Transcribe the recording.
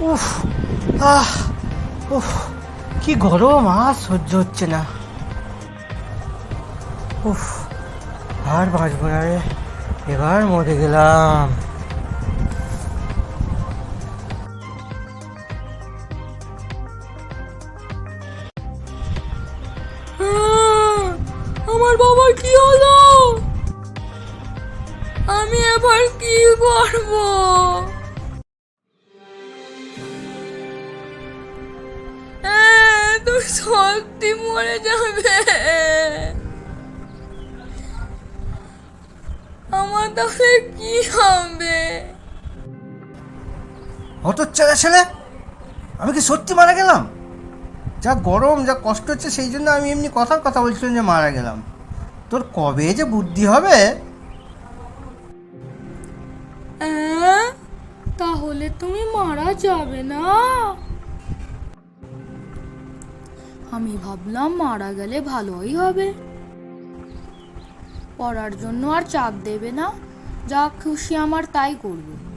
উফ, আহ, উফ, কি গরম, আর সহ্য হচ্ছে না। উফ, আর বাঁচবো না রে এবার মরে গেলাম। আমার বাবার কি হলো? আমি এবার কি করব? সত্যি মরে যাবে। আমার তাহলে কি হবে? হতচ্ছাড়া ছেলে আমি কি সত্যি মারা গেলাম? যা গরম যা কষ্ট হচ্ছে সেই জন্য আমি এমনি কথার কথা বলছিলাম যে মারা গেলাম। তোর কবে যে বুদ্ধি হবে? তাহলে তুমি মারা যাবে না? আমি ভাবলাম মারা গেলে ভালোই হবে। পড়ার জন্য আর চাপ দেবে না। যা খুশি আমার তাই করব।